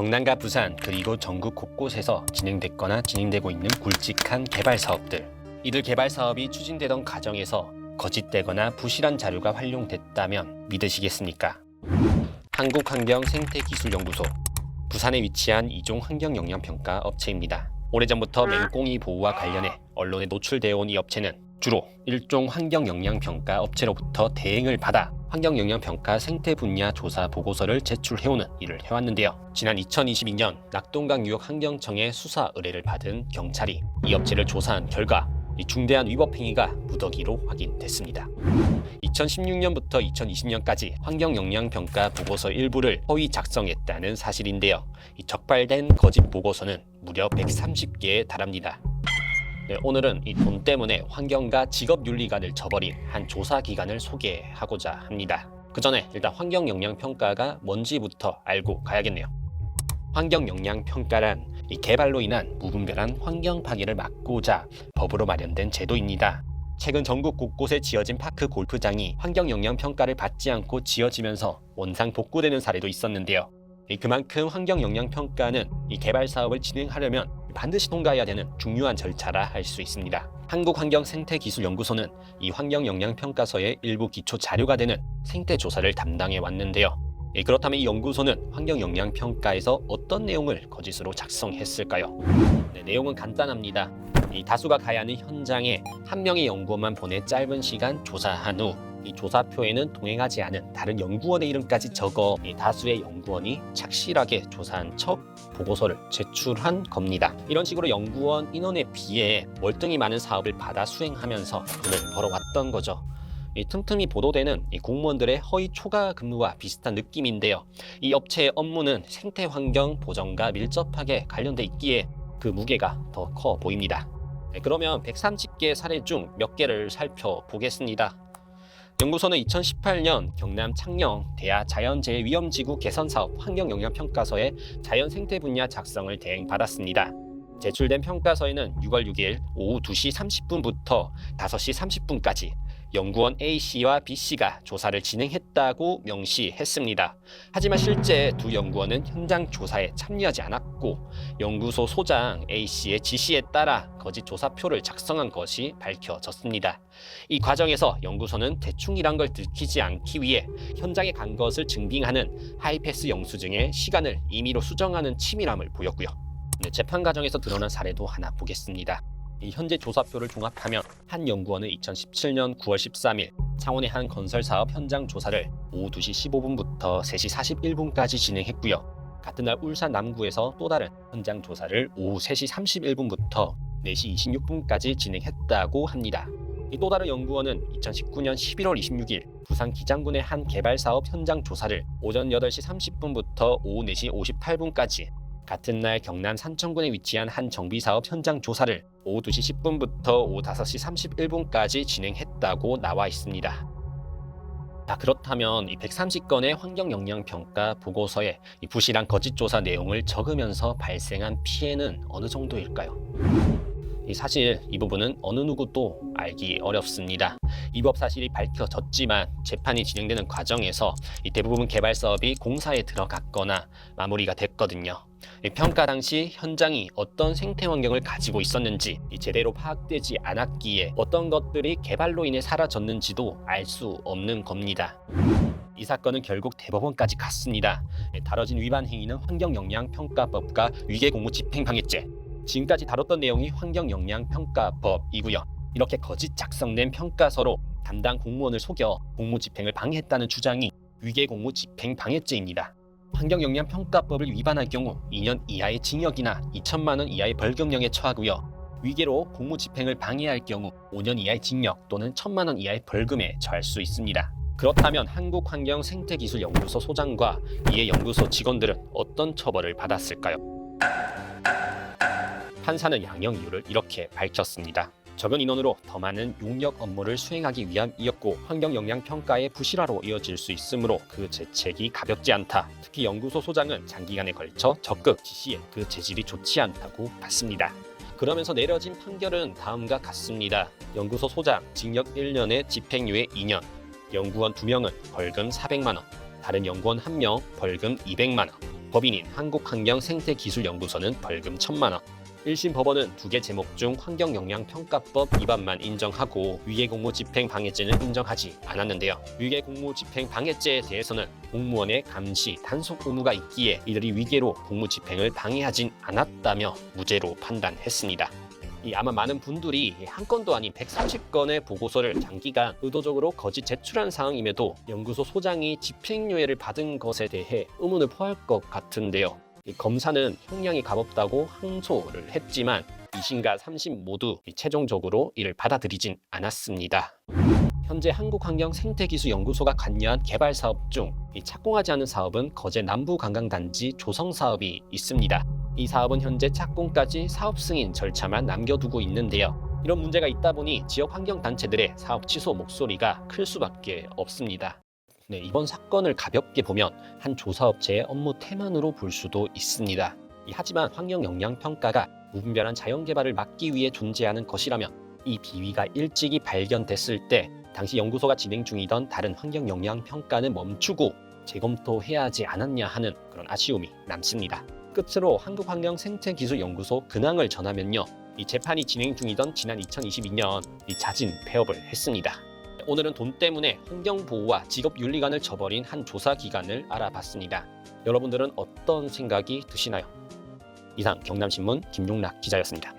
경남과 부산 그리고 전국 곳곳에서 진행됐거나 진행되고 있는 굵직한 개발 사업들. 이들 개발 사업이 추진되던 과정에서 거짓되거나 부실한 자료가 활용됐다면 믿으시겠습니까? 한국환경생태기술연구소 부산에 위치한 이종 환경영향평가 업체입니다. 오래전부터 맹꽁이 보호와 관련해 언론에 노출되어 온 이 업체는 주로 일종 환경영향평가 업체로부터 대행을 받아 환경영향평가 생태 분야 조사 보고서를 제출해오는 일을 해왔는데요. 지난 2022년 낙동강 유역 환경청의 수사 의뢰를 받은 경찰이 이 업체를 조사한 결과 이 중대한 위법 행위가 무더기로 확인됐습니다. 2016년부터 2020년까지 환경 영향 평가 보고서 일부를 허위 작성했다는 사실인데요. 이 적발된 거짓 보고서는 무려 130개에 달합니다. 네, 오늘은 이 돈 때문에 환경과 직업 윤리관을 저버린 한 조사 기관을 소개하고자 합니다. 그 전에 일단 환경 영향 평가가 뭔지부터 알고 가야겠네요. 환경 영향 평가란 이 개발로 인한 무분별한 환경 파괴를 막고자 법으로 마련된 제도입니다. 최근 전국 곳곳에 지어진 파크 골프장이 환경 영향 평가를 받지 않고 지어지면서 원상 복구되는 사례도 있었는데요. 이 그만큼 환경 영향 평가는 이 개발 사업을 진행하려면 반드시 통과해야 되는 중요한 절차라 할 수 있습니다. 한국환경생태기술연구소는 이 환경 영향 평가서의 일부 기초 자료가 되는 생태 조사를 담당해 왔는데요. 예, 그렇다면 이 연구소는 환경 영향 평가에서 어떤 내용을 거짓으로 작성했을까요? 네, 내용은 간단합니다. 이 다수가 가야 하는 현장에 한 명의 연구원만 보내 짧은 시간 조사한 후 이 조사표에는 동행하지 않은 다른 연구원의 이름까지 적어 이 다수의 연구원이 착실하게 조사한 척 보고서를 제출한 겁니다. 이런 식으로 연구원 인원에 비해 월등히 많은 사업을 받아 수행하면서 돈을 벌어왔던 거죠. 이 틈틈이 보도되는 이 공무원들의 허위 초과 근무와 비슷한 느낌인데요. 이 업체의 업무는 생태 환경 보전과 밀접하게 관련돼 있기에 그 무게가 더 커 보입니다. 네, 그러면 130개 사례 중 몇 개를 살펴보겠습니다. 연구소는 2018년 경남 창녕 대하 자연재해위험지구 개선사업 환경영향평가서의 자연생태 분야 작성을 대행받았습니다. 제출된 평가서에는 6월 6일 오후 2시 30분부터 5시 30분까지 연구원 A씨와 B씨가 조사를 진행했다고 명시했습니다. 하지만 실제 두 연구원은 현장 조사에 참여하지 않았고 연구소 소장 A씨의 지시에 따라 거짓 조사표를 작성한 것이 밝혀졌습니다. 이 과정에서 연구소는 대충이란 걸 들키지 않기 위해 현장에 간 것을 증빙하는 하이패스 영수증에 시간을 임의로 수정하는 치밀함을 보였고요. 네, 재판 과정에서 드러난 사례도 하나 보겠습니다. 이 현재 조사표를 종합하면 한 연구원은 2017년 9월 13일 창원의 한 건설 사업 현장 조사를 오후 2시 15분부터 3시 41분까지 진행했고요. 같은 날 울산 남구에서 또 다른 현장 조사를 오후 3시 31분부터 4시 26분까지 진행했다고 합니다. 이또 다른 연구원은 2019년 11월 26일 부산 기장군의 한 개발 사업 현장 조사를 오전 8시 30분부터 오후 4시 58분까지 같은 날 경남 산청군에 위치한 한 정비사업 현장 조사를 오후 2시 10분부터 오후 5시 31분까지 진행했다고 나와 있습니다. 자, 그렇다면 이 130건의 환경 영향 평가 보고서에 이 부실한 거짓 조사 내용을 적으면서 발생한 피해는 어느 정도일까요? 이 사실 이 부분은 어느 누구도 알기 어렵습니다. 위법 사실이 밝혀졌지만 재판이 진행되는 과정에서 이 대부분 개발 사업이 공사에 들어갔거나 마무리가 됐거든요. 이 평가 당시 현장이 어떤 생태 환경을 가지고 있었는지 이 제대로 파악되지 않았기에 어떤 것들이 개발로 인해 사라졌는지도 알 수 없는 겁니다. 이 사건은 결국 대법원까지 갔습니다. 예, 다뤄진 위반 행위는 환경영향평가법과 위계공무집행방해죄. 지금까지 다뤘던 내용이 환경영향평가법이고요. 이렇게 거짓 작성된 평가서로 담당 공무원을 속여 공무집행을 방해했다는 주장이 위계공무집행방해죄입니다. 환경영향평가법을 위반할 경우 2년 이하의 징역이나 2천만 원 이하의 벌금형에 처하고요. 위계로 공무집행을 방해할 경우 5년 이하의 징역 또는 1천만 원 이하의 벌금에 처할 수 있습니다. 그렇다면 한국환경생태기술연구소 소장과 이에 연구소 직원들은 어떤 처벌을 받았을까요? 판사는 양형 이유를 이렇게 밝혔습니다. 적은 인원으로 더 많은 용역 업무를 수행하기 위함이었고 환경 영향 평가의 부실화로 이어질 수 있으므로 그 재책이 가볍지 않다. 특히 연구소 소장은 장기간에 걸쳐 적극 지시에 그 재질이 좋지 않다고 봤습니다. 그러면서 내려진 판결은 다음과 같습니다. 연구소 소장 징역 1년에 집행유예 2년, 연구원 2명은 벌금 400만 원, 다른 연구원 1명 벌금 200만 원. 법인인 한국환경생태기술연구소는 벌금 1천만 원. 1심 법원은 두 개 제목 중 환경영향평가법 위반만 인정하고 위계공무 집행 방해죄는 인정하지 않았는데요. 위계공무 집행 방해죄에 대해서는 공무원의 감시, 단속 의무가 있기에 이들이 위계로 공무 집행을 방해하진 않았다며 무죄로 판단했습니다. 이 아마 많은 분들이 한 건도 아닌 130건의 보고서를 장기간 의도적으로 거짓 제출한 상황임에도 연구소 소장이 집행유예를 받은 것에 대해 의문을 포할 것 같은데요. 이 검사는 형량이 값없다고 항소를 했지만 2심과 3심 모두 이 최종적으로 이를 받아들이진 않았습니다. 현재 한국환경생태기술연구소가 관여한 개발 사업 중이 착공하지 않은 사업은 거제 남부관광단지 조성 사업이 있습니다. 이 사업은 현재 착공까지 사업 승인 절차만 남겨두고 있는데요. 이런 문제가 있다 보니 지역 환경 단체들의 사업 취소 목소리가 클 수밖에 없습니다. 네, 이번 사건을 가볍게 보면 한 조사업체의 업무 태만으로 볼 수도 있습니다. 이 하지만 환경 영향 평가가 무분별한 자연 개발을 막기 위해 존재하는 것이라면 이 비위가 일찍이 발견됐을 때 당시 연구소가 진행 중이던 다른 환경 영향 평가는 멈추고 재검토해야 하지 않았냐 하는 그런 아쉬움이 남습니다. 끝으로 한국환경생태기술연구소 근황을 전하면요. 이 재판이 진행 중이던 지난 2022년 이 자진 폐업을 했습니다. 오늘은 돈 때문에 환경보호와 직업윤리관을 저버린 한 조사 기관을 알아봤습니다. 여러분들은 어떤 생각이 드시나요? 이상 경남신문 김용락 기자였습니다.